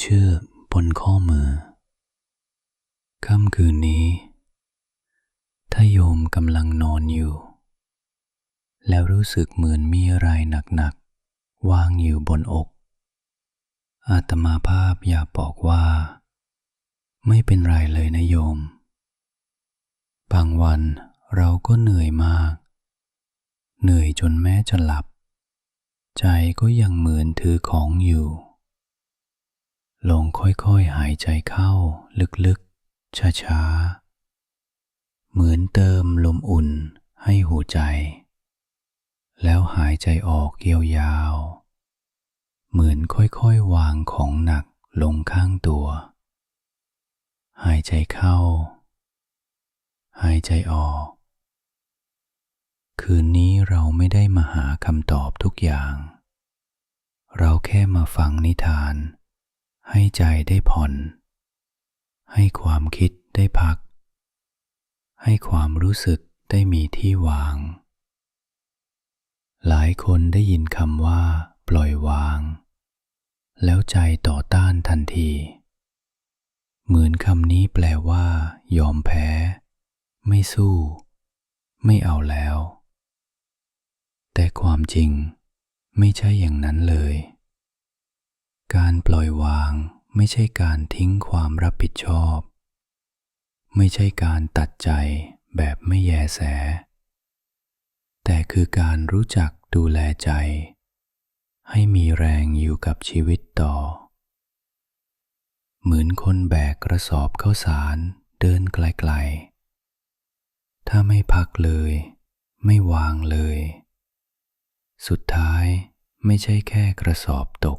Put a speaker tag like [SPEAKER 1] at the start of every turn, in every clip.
[SPEAKER 1] เชือกบนข้อมือ ค่ำคืนนี้ ถ้าโยมกำลังนอนอยู่ แล้วรู้สึกเหมือนมีอะไรหนักๆวางอยู่บนอก อาตมาภาพอยากบอกว่า ไม่เป็นไรเลยนะโยม บางวันเราก็เหนื่อยมาก เหนื่อยจนแม้จะหลับ ใจก็ยังเหมือนถือของอยู่ ลองค่อยๆหายใจเข้าลึกๆ ช้าๆ เหมือนเติมลมอุ่นให้หัวใจ แล้วหายใจออกยาวๆ เหมือนค่อยๆ วางของหนักลงข้างตัว หายใจเข้า หายใจออก คืนนี้เราไม่ได้มาหาคำตอบทุกอย่าง เราแค่มาฟังนิทาน ให้ใจได้ผ่อน ให้ความคิดได้พัก ให้ความรู้สึกได้มีที่วาง หลายคนได้ยินคำว่า ปล่อยวาง แล้วใจต่อต้านทันที เหมือนคำนี้แปลว่า ยอมแพ้ ไม่สู้ ไม่เอาแล้ว แต่ความจริงไม่ใช่อย่างนั้นเลย การปล่อยวางไม่ใช่การทิ้งความรับผิดชอบ ไม่ใช่การตัดใจแบบไม่แยแส แต่คือการรู้จักดูแลใจ ให้มีแรงอยู่กับชีวิตต่อ เหมือนคนแบกกระสอบข้าวสารเดินไกลๆ ถ้าไม่พักเลย ไม่วางเลย สุดท้ายไม่ใช่แค่กระสอบตก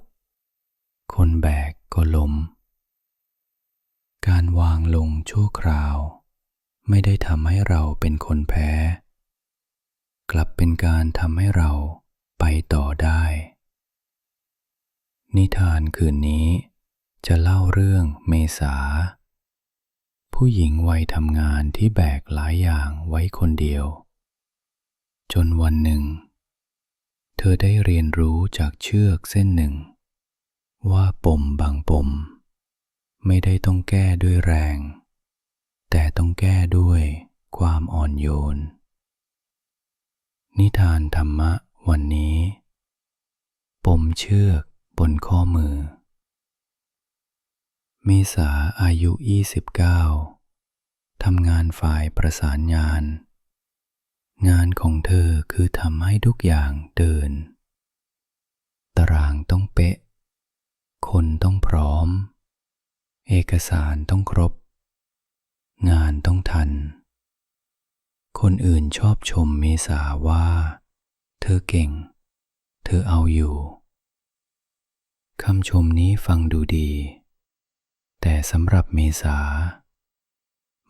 [SPEAKER 1] คนแบกก็ล้ม การวางลงชั่วคราว ไม่ได้ทำให้เราเป็นคนแพ้ กลับเป็นการทำให้เราไปต่อได้ นิทานคืนนี้จะเล่าเรื่องเมษา ผู้หญิงวัยทำงานที่แบกหลายอย่างไว้คนเดียว จนวันหนึ่ง เธอได้เรียนรู้จากเชือกเส้นหนึ่ง ว่าปมบางปม ไม่ได้ต้องแก้ด้วยแรง แต่ต้องแก้ด้วยความอ่อนโยน นิทานธรรมะวันนี้ ปมเชือกบนข้อมือเมษาอายุ 29 ทำงานฝ่ายประสานงาน งานของเธอคือทำให้ทุกอย่างเดิน ตารางต้องเป๊ะ คนต้องพร้อม เอกสารต้องครบ งานต้องทัน คนอื่นชอบชมเมษาว่า เธอเก่ง เธอเอาอยู่คำชมนี้ฟังดูดี แต่สำหรับเมษา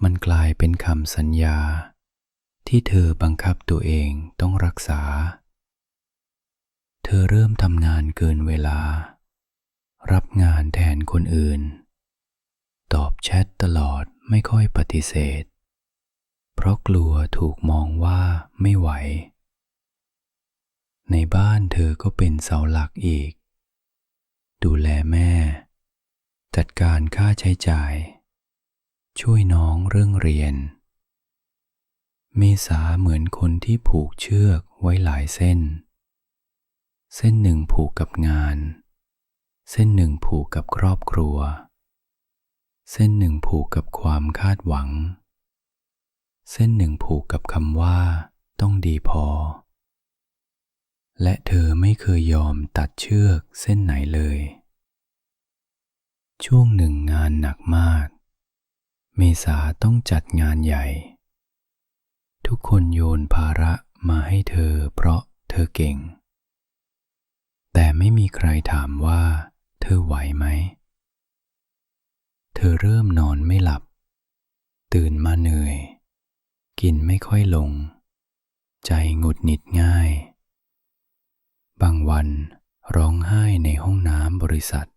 [SPEAKER 1] มันกลายเป็นคำสัญญา ที่เธอบังคับตัวเองต้องรักษา เธอเริ่มทำงานเกินเวลา รับงานแทนคนอื่น ตอบแชทตลอดไม่ค่อยปฏิเสธ เพราะกลัวถูกมองว่าไม่ไหว ในบ้านเธอก็เป็นเสาหลักอีก ดูแลแม่ จัดการค่าใช้จ่าย ช่วยน้องเรื่องเรียน เมษาเหมือนคนที่ผูกเชือกไว้หลายเส้น เส้นหนึ่งผูกกับงาน เส้นหนึ่งผูกกับครอบครัว เส้นหนึ่งผูกกับความคาดหวัง เส้นหนึ่งผูกกับคำว่า ต้องดีพอ และเธอไม่เคยยอมตัดเชือกเส้นไหนเลย ช่วงหนึ่งงานหนักมาก เมษาต้องจัดงานใหญ่ ทุกคนโยนภาระมาให้เธอเพราะเธอเก่ง แต่ไม่มีใครถามว่า เธอไหวไหม เธอเริ่มนอนไม่หลับ ตื่นมาเหนื่อย กินไม่ค่อยลง ใจหงุดหงิดง่าย บางวันร้องไห้ในห้องน้ำบริษัท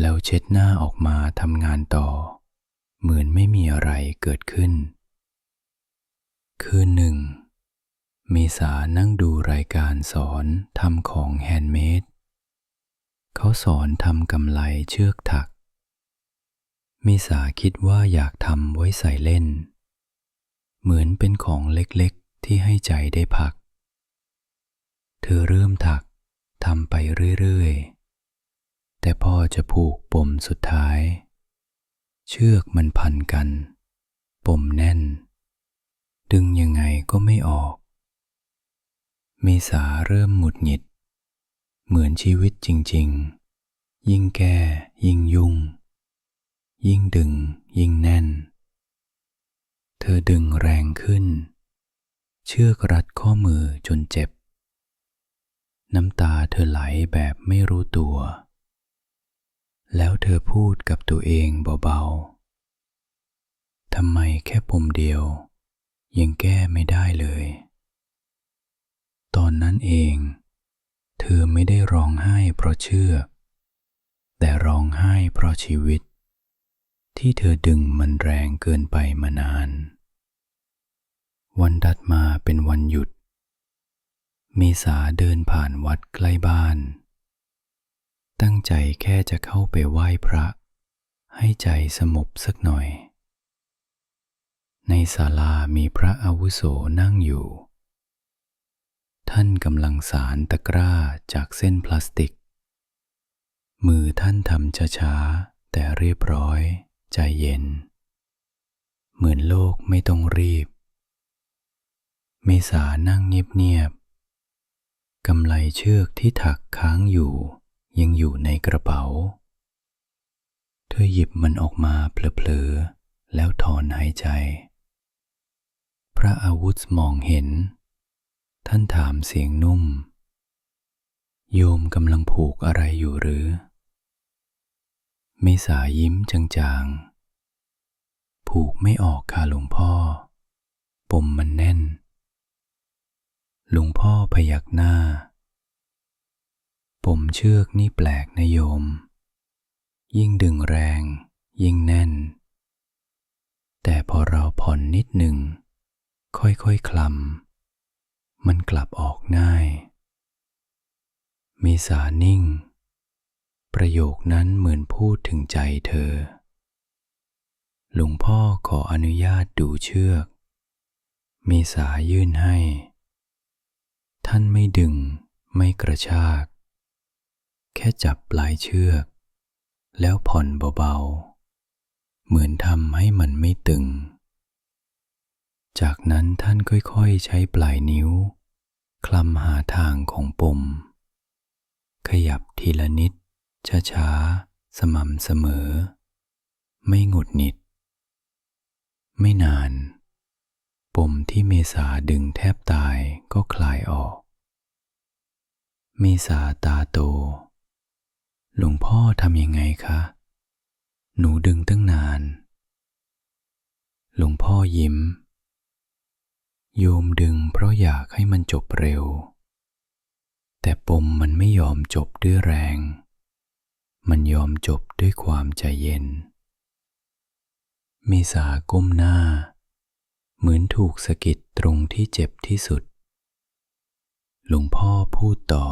[SPEAKER 1] แล้วเช็ดหน้าออกมาทำงานต่อ เหมือนไม่มีอะไรเกิดขึ้น คืนหนึ่ง เมษานั่งดูรายการสอนทำของแฮนด์เมด เขาสอนทำกำไลเชือกถัก มิสาคิดว่าอยากทำไว้ใส่เล่น เหมือนเป็นของเล็กๆที่ให้ใจได้พัก เธอเริ่มถักทำไปเรื่อยๆ แต่พ่อจะผูกปมสุดท้าย เชือกมันพันกัน ปมแน่น ดึงยังไงก็ไม่ออก เมษาเริ่มหมุดหงิด เหมือนชีวิตจริง ๆ ยิ่งแก้ยิ่งยุ่ง ยิ่งดึงยิ่งแน่น เธอดึงแรงขึ้น เชือกรัดข้อมือจนเจ็บ น้ำตาเธอไหลแบบไม่รู้ตัว แล้วเธอพูดกับตัวเองเบาๆ ทำไมแค่ปมเดียว ยังแก้ไม่ได้เลย ตอนนั้นเอง เธอไม่ได้ร้องไห้เพราะเชื่อ แต่ร้องไห้เพราะชีวิต ที่เธอดึงมันแรงเกินไปมานาน วันดัดมาเป็นวันหยุด เมษาเดินผ่านวัดใกล้บ้าน ตั้งใจแค่จะเข้าไปไหว้พระ ให้ใจสงบสักหน่อย ในศาลามีพระอาวุโสนั่งอยู่ ท่านกำลังสารตะกร้าจากเส้นพลาสติก มือท่านทำช้าๆ แต่เรียบร้อย ใจเย็น เหมือนโลกไม่ต้องรีบ เมษานั่งเงียบๆกำไลเชือกที่ถักค้างอยู่ ยังอยู่ในกระเป๋า เธอหยิบมันออกมาเพลอๆ แล้วถอนหายใจ พระอาวุธมองเห็น ท่านถามเสียงนุ่ม โยมกำลังผูกอะไรอยู่หรือเมษายิ้มจางๆ ผูกไม่ออกค่ะหลวงพ่อ ปมมันแน่น หลวงพ่อพยักหน้า ปมเชือกนี่แปลกนะโยม ยิ่งดึงแรง ยิ่งแน่น แต่พอเราผ่อนนิดหนึ่ง ค่อยๆคลำ มันกลับออกง่าย มีสานิ่ง ประโยคนั้นเหมือนพูดถึงใจเธอ หลวงพ่อขออนุญาตดูเชือก มีสายื่นให้ ท่านไม่ดึงไม่กระชาก แค่จับปลายเชือก แล้วผ่อนเบาๆ เหมือนทำให้มันไม่ตึง จากนั้นท่านค่อยๆใช้ปลายนิ้ว คลำหาทางของปม ขยับทีละนิด ช้าๆ สม่ำเสมอ ไม่หงุดหงิด ไม่นาน ปมที่เมษาดึงแทบตายก็คลายออก เมษาตาโต หลวงพ่อทำยังไงคะ หนูดึงตั้งนาน หลวงพ่อยิ้ม โยมดึงเพราะอยากให้มันจบเร็ว แต่ปมมันไม่ยอมจบด้วยแรง มันยอมจบด้วยความใจเย็นเมษาก้มหน้า เหมือนถูกสะกิดตรงที่เจ็บที่สุด หลวงพ่อพูดต่อ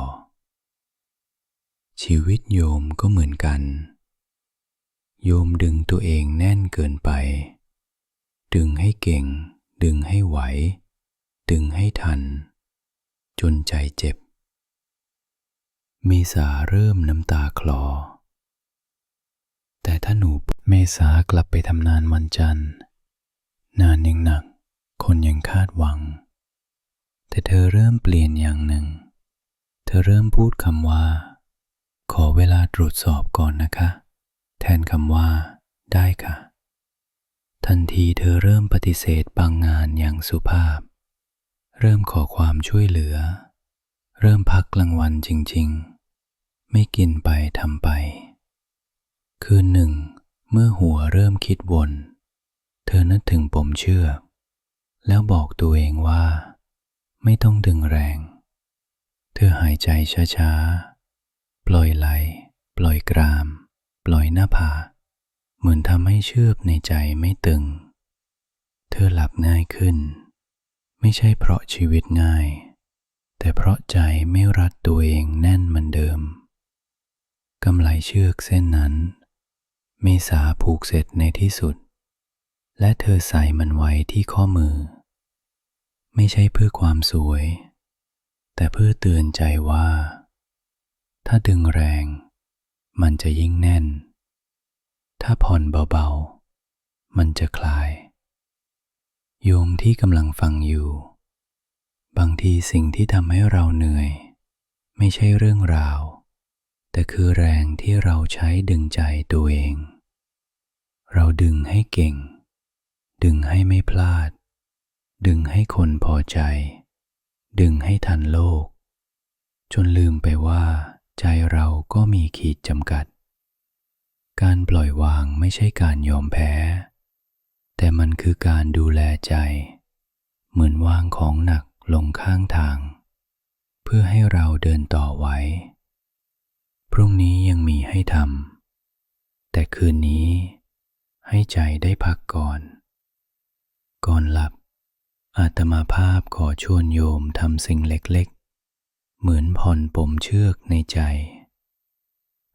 [SPEAKER 1] ชีวิตโยมก็เหมือนกัน โยมดึงตัวเองแน่นเกินไป ดึงให้เก่ง ดึงให้ไหว ดึงให้ทัน จนใจเจ็บ เมษาเริ่มน้ำตาคลอ แต่ถ้าหนูเมษากลับไปทำนานวันจันทร์ นานยังหนัก คนยังคาดหวัง แต่เธอเริ่มเปลี่ยนอย่างหนึ่ง เธอเริ่มพูดคำว่า ขอเวลาตรวจสอบก่อนนะคะ แทนคำว่า ได้ค่ะ ทันทีเธอเริ่มปฏิเสธบางงานอย่างสุภาพ เริ่มขอความช่วยเหลือ เริ่มพักกลางวันจริง ๆ ไม่กินไปทำไป คืนหนึ่ง เมื่อหัวเริ่มคิดวน เธอนึกถึงปมเชื่อ แล้วบอกตัวเองว่า ไม่ต้องดึงแรง เธอหายใจช้าๆ ปล่อยไหล ปล่อยกราม ปล่อยหน้าผาเหมือนทำให้เชือกในใจไม่ตึง เธอหลับง่ายขึ้น ไม่ใช่เพราะชีวิตง่าย แต่เพราะใจไม่รัดตัวเองแน่นเหมือนเดิมกำไลเชือกเส้นนั้นเมษาผูกเสร็จในที่สุด และเธอใส่มันไว้ที่ข้อมือ ไม่ใช่เพื่อความสวย แต่เพื่อเตือนใจว่า ถ้าดึงแรง มันจะยิ่งแน่น ถ้าผ่อนเบาๆ มันจะคลาย โยมที่กำลังฟังอยู่ บางทีสิ่งที่ทำให้เราเหนื่อย ไม่ใช่เรื่องราว แต่คือแรงที่เราใช้ดึงใจตัวเอง เราดึงให้เก่ง ดึงให้ไม่พลาด ดึงให้คนพอใจ ดึงให้ทันโลก จนลืมไปว่า ใจเราก็มีขีดจำกัด การปล่อยวางไม่ใช่การยอมแพ้ แต่มันคือการดูแลใจ เหมือนวางของหนักลงข้างทาง เพื่อให้เราเดินต่อไว้ พรุ่งนี้ยังมีให้ทำแต่คืนนี้ให้ใจได้พักก่อน ก่อนหลับ อาตมาภาพขอชวนโยมทำสิ่งเล็กๆ เหมือนผ่อนปมเชือกในใจ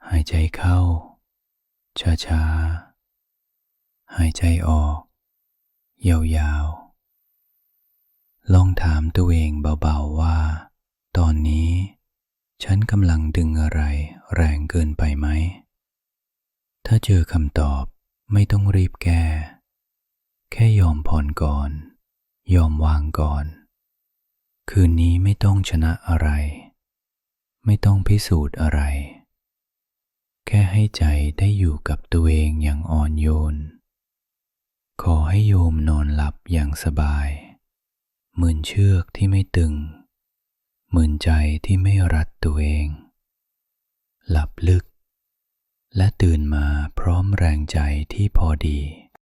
[SPEAKER 1] หายใจเข้า ช้าๆ หายใจออก ยาวๆ ลองถามตัวเองเบาๆว่า ตอนนี้ ฉันกำลังดึงอะไรแรงเกินไปไหม ถ้าเจอคำตอบไม่ต้องรีบแก้ แค่ยอมผ่อนก่อน ยอมวางก่อน คืนนี้ไม่ต้องชนะอะไร ไม่ต้องพิสูจน์อะไร แค่ให้ใจได้อยู่กับตัวเองอย่างอ่อนโยน ขอให้โยมนอนหลับอย่างสบายเหมือนเชือกที่ไม่ตึงเหมือนใจที่ไม่รัดตัวเอง หลับลึก และตื่นมาพร้อมแรงใจที่พอดี